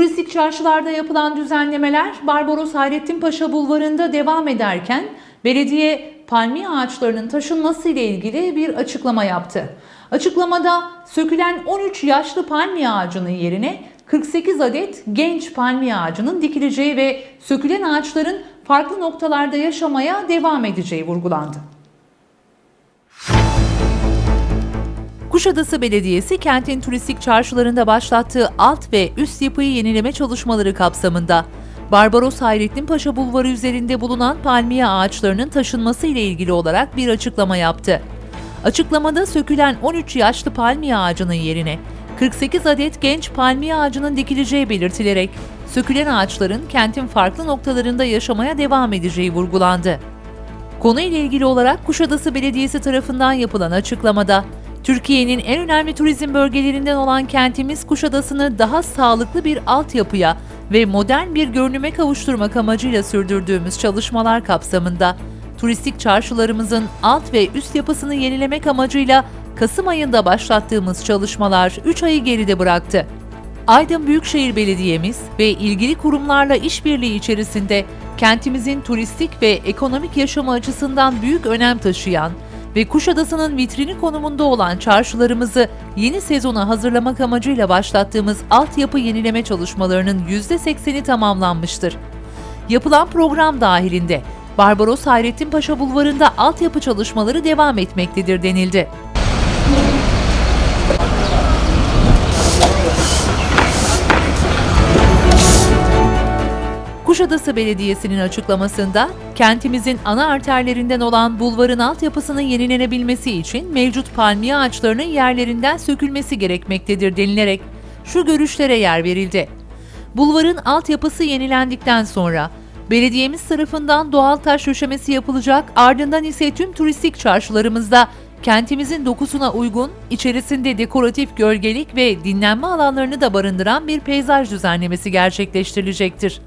Turistik çarşılarda yapılan düzenlemeler Barbaros Hayrettin Paşa Bulvarı'nda devam ederken belediye palmiye ağaçlarının taşınması ile ilgili bir açıklama yaptı. Açıklamada sökülen 13 yaşlı palmiye ağacının yerine 48 adet genç palmiye ağacının dikileceği ve sökülen ağaçların farklı noktalarda yaşamaya devam edeceği vurgulandı. Kuşadası Belediyesi kentin turistik çarşılarında başlattığı alt ve üst yapıyı yenileme çalışmaları kapsamında Barbaros Hayrettin Paşa Bulvarı üzerinde bulunan palmiye ağaçlarının taşınması ile ilgili olarak bir açıklama yaptı. Açıklamada sökülen 13 yaşlı palmiye ağacının yerine 48 adet genç palmiye ağacının dikileceği belirtilerek sökülen ağaçların kentin farklı noktalarında yaşamaya devam edeceği vurgulandı. Konuyla ilgili olarak Kuşadası Belediyesi tarafından yapılan açıklamada, Türkiye'nin en önemli turizm bölgelerinden olan kentimiz Kuşadası'nı daha sağlıklı bir altyapıya ve modern bir görünüme kavuşturmak amacıyla sürdürdüğümüz çalışmalar kapsamında turistik çarşılarımızın alt ve üst yapısını yenilemek amacıyla Kasım ayında başlattığımız çalışmalar 3 ayı geride bıraktı. Aydın Büyükşehir Belediye'miz ve ilgili kurumlarla işbirliği içerisinde kentimizin turistik ve ekonomik yaşamı açısından büyük önem taşıyan ve Kuşadası'nın vitrini konumunda olan çarşılarımızı yeni sezona hazırlamak amacıyla başlattığımız altyapı yenileme çalışmalarının %80'i tamamlanmıştır. Yapılan program dahilinde Barbaros Hayrettin Paşa Bulvarı'nda altyapı çalışmaları devam etmektedir denildi. Kuşadası Belediyesi'nin açıklamasında kentimizin ana arterlerinden olan bulvarın altyapısının yenilenebilmesi için mevcut palmiye ağaçlarının yerlerinden sökülmesi gerekmektedir denilerek şu görüşlere yer verildi. Bulvarın altyapısı yenilendikten sonra belediyemiz tarafından doğal taş döşemesi yapılacak ardından ise tüm turistik çarşılarımızda kentimizin dokusuna uygun, içerisinde dekoratif gölgelik ve dinlenme alanlarını da barındıran bir peyzaj düzenlemesi gerçekleştirilecektir.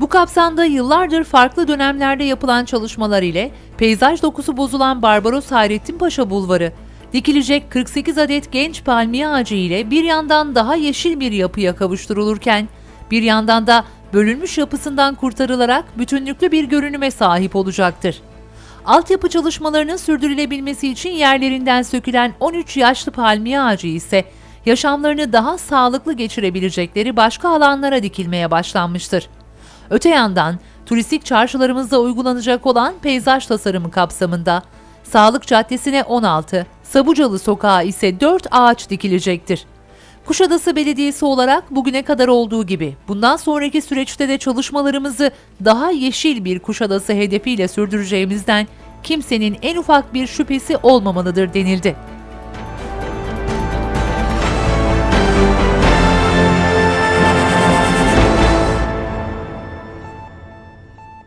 Bu kapsamda yıllardır farklı dönemlerde yapılan çalışmalar ile peyzaj dokusu bozulan Barbaros Hayrettin Paşa Bulvarı, dikilecek 48 adet genç palmiye ağacı ile bir yandan daha yeşil bir yapıya kavuşturulurken, bir yandan da bölünmüş yapısından kurtarılarak bütünlüklü bir görünüme sahip olacaktır. Altyapı çalışmalarının sürdürülebilmesi için yerlerinden sökülen 13 yaşlı palmiye ağacı ise yaşamlarını daha sağlıklı geçirebilecekleri başka alanlara dikilmeye başlanmıştır. Öte yandan turistik çarşılarımızda uygulanacak olan peyzaj tasarımı kapsamında Sağlık Caddesi'ne 16, Sabucalı Sokağı ise 4 ağaç dikilecektir. Kuşadası Belediyesi olarak bugüne kadar olduğu gibi bundan sonraki süreçte de çalışmalarımızı daha yeşil bir Kuşadası hedefiyle sürdüreceğimizden kimsenin en ufak bir şüphesi olmamalıdır denildi.